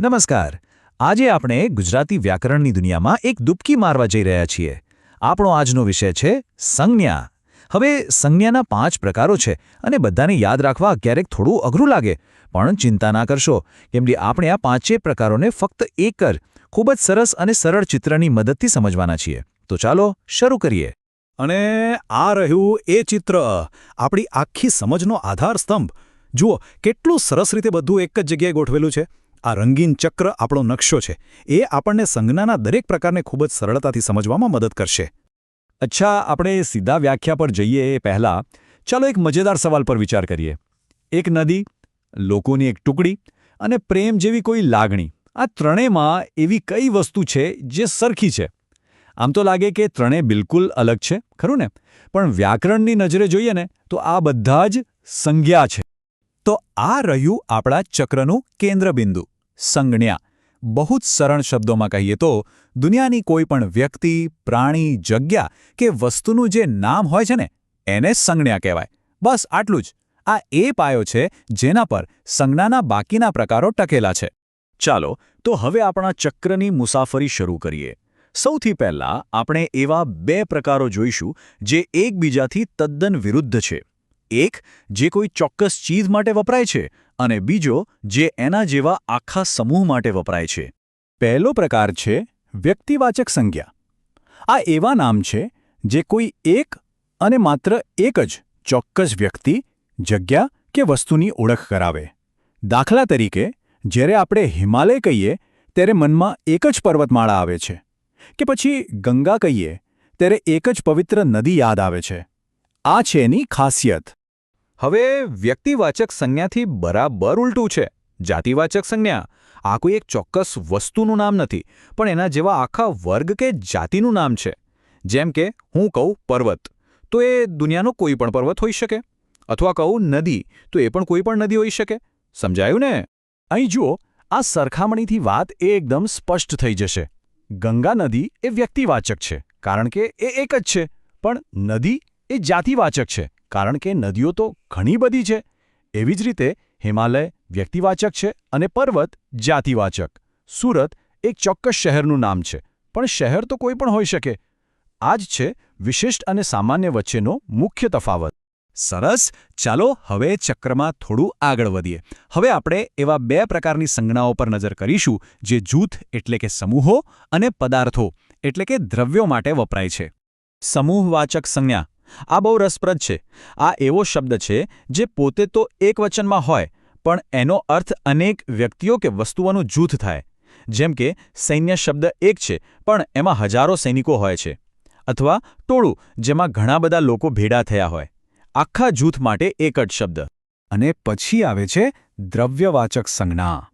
નમસ્કાર. આજે આપણે ગુજરાતી વ્યાકરણની દુનિયામાં એક ડૂબકી મારવા જઈ રહ્યા છીએ. આપણો આજનો વિષય છે સંજ્ઞા. હવે સંજ્ઞાના પાંચ પ્રકારો છે અને બધાને યાદ રાખવા ક્યારેક થોડું અઘરું લાગે, પણ ચિંતા ના કરશો. કેમ કે આપણે આ પાંચેય પ્રકારોને ફક્ત એક જ, ખૂબ જ સરસ અને સરળ ચિત્રની મદદથી સમજવાના છીએ. તો ચાલો શરૂ કરીએ. અને આ રહ્યું એ ચિત્ર, આપણી આખી સમજનો આધાર સ્તંભ જુઓ, કેટલું સરસ રીતે બધું એક જ જગ્યાએ ગોઠવેલું છે. આ રંગીન ચક્ર આપણો નકશો છે. એ આપણને સંજ્ઞાના દરેક પ્રકારને ખૂબ જ સરળતાથી સમજવામાં મદદ કરશે. અચ્છા, આપણે સીધા વ્યાખ્યા પર જઈએ એ પહેલાં. ચાલો એક મજેદાર સવાલ પર વિચાર કરીએ. એક નદી, લોકોની એક ટુકડી અને પ્રેમ જેવી કોઈ લાગણી. આ ત્રણેયમાં એવી કઈ વસ્તુ છે જે સરખી છે? આમ તો લાગે કે ત્રણેય બિલકુલ અલગ છે, ખરું ને? પણ વ્યાકરણની નજરે જોઈએ ને, તો આ બધા જ સંજ્ઞા છે. તો આ રહ્યું આપણા ચક્રનું કેન્દ્રબિંદુ. સંજ્ઞા. બહુ જ સરળ શબ્દોમાં કહીએ તો, દુનિયાની કોઈ પણ વ્યક્તિ, પ્રાણી, જગ્યા કે વસ્તુનું જે નામ હોય છે ને, એને સંજ્ઞા કહેવાય. બસ આટલું જ. આ એ પાયો છે જેના પર સંજ્ઞાના બાકીના પ્રકારો ટકેલા છે. ચાલો, તો હવે આપણા ચક્રની મુસાફરી શરૂ કરીએ. સૌથી પહેલા આપણે એવા બે પ્રકારો જોઈશું જે એકબીજાથી તદ્દન વિરુદ્ધ છે. એક જે કોઈ ચોક્કસ ચીજ માટે વપરાય છે અને બીજો જે એના જેવા આખા સમૂહ માટે વપરાય છે. પહેલો પ્રકાર છે વ્યક્તિવાચક સંજ્ઞા. આ એવા નામ છે જે કોઈ એક અને માત્ર એક જ ચોક્કસ વ્યક્તિ, જગ્યા કે વસ્તુની ઓળખ કરાવે. દાખલા તરીકે, જ્યારે આપણે હિમાલય કહીએ, ત્યારે મનમાં એક જ પર્વતમાળા આવે છે. કે પછી ગંગા કહીએ, ત્યારે એક જ પવિત્ર નદી યાદ આવે છે. આ છે એની ખાસિયત. હવે વ્યક્તિવાચક સંજ્ઞાથી બરાબર ઉલટું છે. જાતિવાચક સંજ્ઞા. આ કોઈ એક ચોક્કસ વસ્તુનું નામ નથી, પણ એના જેવા આખા વર્ગ કે જાતિનું નામ છે. જેમ કે, હું કહું પર્વત, તો એ દુનિયાનો કોઈ પણ પર્વત હોઈ શકે. અથવા કહું નદી, તો એ પણ કોઈ પણ નદી હોઈ શકે. સમજાયું ને? અહીં જુઓ, આ સરખામણીથી વાત એકદમ સ્પષ્ટ થઈ જશે. ગંગા નદી એ વ્યક્તિવાચક છે, કારણ કે એ એક જ છે, પણ નદી એ જાતિવાચક છે. કારણ કે નદીઓ તો ઘણી બધી છે. એવી જ રીતે હિમાલય વ્યક્તિવાચક છે અને પર્વત જાતિવાચક. સુરત એક ચોક્કસ શહેરનું નામ છે, પણ શહેર તો કોઈ પણ હોઈ શકે. આ જ છે વિશિષ્ટ અને સામાન્ય વચ્ચેનો મુખ્ય તફાવત. સરસ, ચાલો હવે ચક્રમાં થોડું આગળ વધીએ. હવે આપણે એવા બે પ્રકારની સંજ્ઞાઓ પર નજર કરીશું, જે જૂથ એટલે કે સમૂહો અને પદાર્થો એટલે કે દ્રવ્યો માટે વપરાય છે. સમૂહવાચક સંજ્ઞા. આ બહુ રસપ્રદ છે. આ એવો શબ્દ છે જે પોતે તો એક વચનમાં હોય, પણ એનો અર્થ અનેક વ્યક્તિઓ કે વસ્તુઓનું જૂથ થાય. જેમ કે, સૈન્ય શબ્દ એક છે, પણ એમાં હજારો સૈનિકો હોય છે. અથવા ટોળું, જેમાં ઘણા બધા લોકો ભેડા થયા હોય. આખા જૂથ માટે એક જ શબ્દ. અને પછી આવે છે દ્રવ્યવાચક સંજ્ઞા.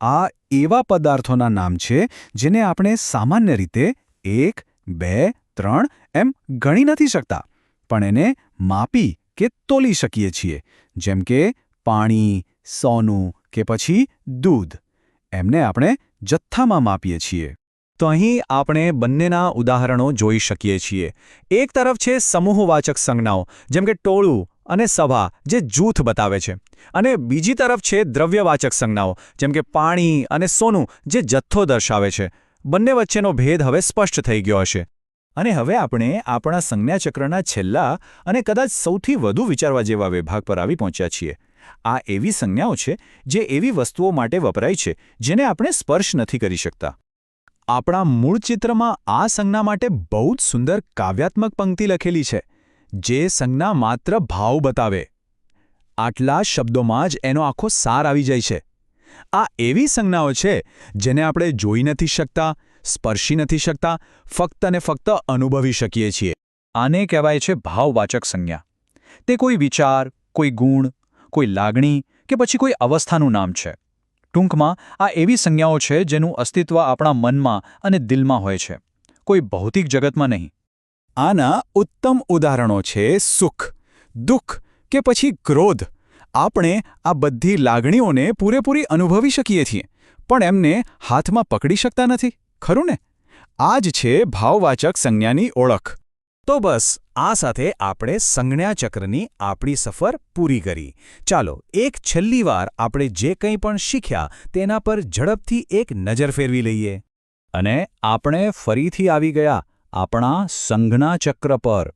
આ એવા પદાર્થોના નામ છે જેને આપણે સામાન્ય રીતે એક, બે, ત્રણ એમ ગણી નથી શકતા. પણ એને માપી કે તોલી શકીએ છીએ, જેમ કે પાણી, સોનું કે પછી દૂધ. એમને આપણે જથ્થામાં માપીએ છીએ. તો અહીં આપણે બંનેના ઉદાહરણો જોઈ શકીએ છીએ. એક તરફ છે સમૂહવાચક સંજ્ઞાઓ, જેમ કે ટોળું અને સભા, જે જૂથ બતાવે છે. અને બીજી તરફ છે દ્રવ્યવાચક સંજ્ઞાઓ, જેમ કે પાણી અને સોનું, જે જથ્થો દર્શાવે છે. બંને વચ્ચેનો ભેદ હવે સ્પષ્ટ થઈ ગયો હશે. અને હવે આપણે આપણા સંજ્ઞાચક્રના છેલ્લા અને કદાચ સૌથી વધુ વિચારવા જેવા વિભાગ પર આવી પહોંચ્યા છીએ. આ એવી સંજ્ઞાઓ છે જે એવી વસ્તુઓ માટે વપરાય છે જેને આપણે સ્પર્શ નથી કરી શકતા. આપણા મૂળ ચિત્રમાં આ સંજ્ઞા માટે બહુ જ સુંદર કાવ્યાત્મક પંક્તિ લખેલી છે, જે સંજ્ઞા માત્ર ભાવ બતાવે. આટલા શબ્દોમાં જ એનો આખો સાર આવી જાય છે. આ એવી સંજ્ઞાઓ છે જેને આપણે જોઈ નથી શકતા સ્પર્શી નથી શકતા, ફક્ત અને ફક્ત અનુભવી શકીએ છીએ. આને કહેવાય છે ભાવવાચક સંજ્ઞા. તે કોઈ વિચાર, કોઈ ગુણ, કોઈ લાગણી કે પછી કોઈ અવસ્થાનું નામ છે. ટૂંકમાં, આ એવી સંજ્ઞાઓ છે જેનું અસ્તિત્વ આપણા મનમાં અને દિલમાં હોય છે. કોઈ ભૌતિક જગતમાં નહીં. આના ઉત્તમ ઉદાહરણો છે સુખ, દુઃખ કે પછી ક્રોધ. આપણે આ બધી લાગણીઓને પૂરેપૂરી અનુભવી શકીએ છીએ, પણ એમને હાથમાં પકડી શકતા નથી. ખરું ને? આ જ છે ભાવવાચક સંજ્ઞાની ઓળખ. તો બસ, આ સાથે આપણે સંજ્ઞાચક્રની આપણી સફર પૂરી કરી. ચાલો, એક છેલ્લી વાર આપણે જે કંઈ પણ શીખ્યા તેના પર ઝડપથી એક નજર ફેરવી લઈએ. અને આપણે ફરીથી આવી ગયા આપણા સંજ્ઞાચક્ર પર.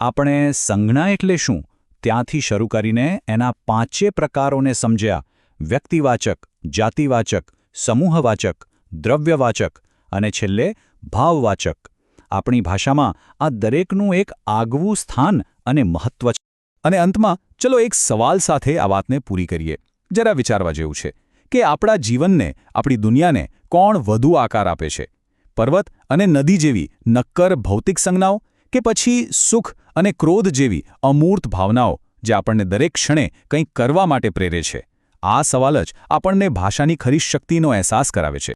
આપણે સંજ્ઞા એટલે શું? ત્યાંથી શરૂ કરીને એના પાંચે પ્રકારોને સમજ્યા. વ્યક્તિવાચક, જાતિવાચક, સમૂહવાચક, દ્રવ્યવાચક અને છેલ્લે ભાવવાચક. આપણી ભાષામાં આ દરેકનું એક આગવું સ્થાન અને મહત્વ છે. અને અંતમાં, ચલો એક સવાલ સાથે આ વાતને પૂરી કરીએ. જરા વિચારવા જેવું છે કે આપણા જીવનને, આપણી દુનિયાને કોણ વધુ આકાર આપે છે? પર્વત અને નદી જેવી નક્કર ભૌતિક સંજ્ઞાઓ કે પછી સુખ અને ક્રોધ જેવી અમૂર્ત ભાવનાઓ જે આપણને દરેક ક્ષણે કંઈક કરવા માટે પ્રેરે છે? આ સવાલ જ આપણને ભાષાની ખરી શક્તિનો અહેસાસ કરાવે છે.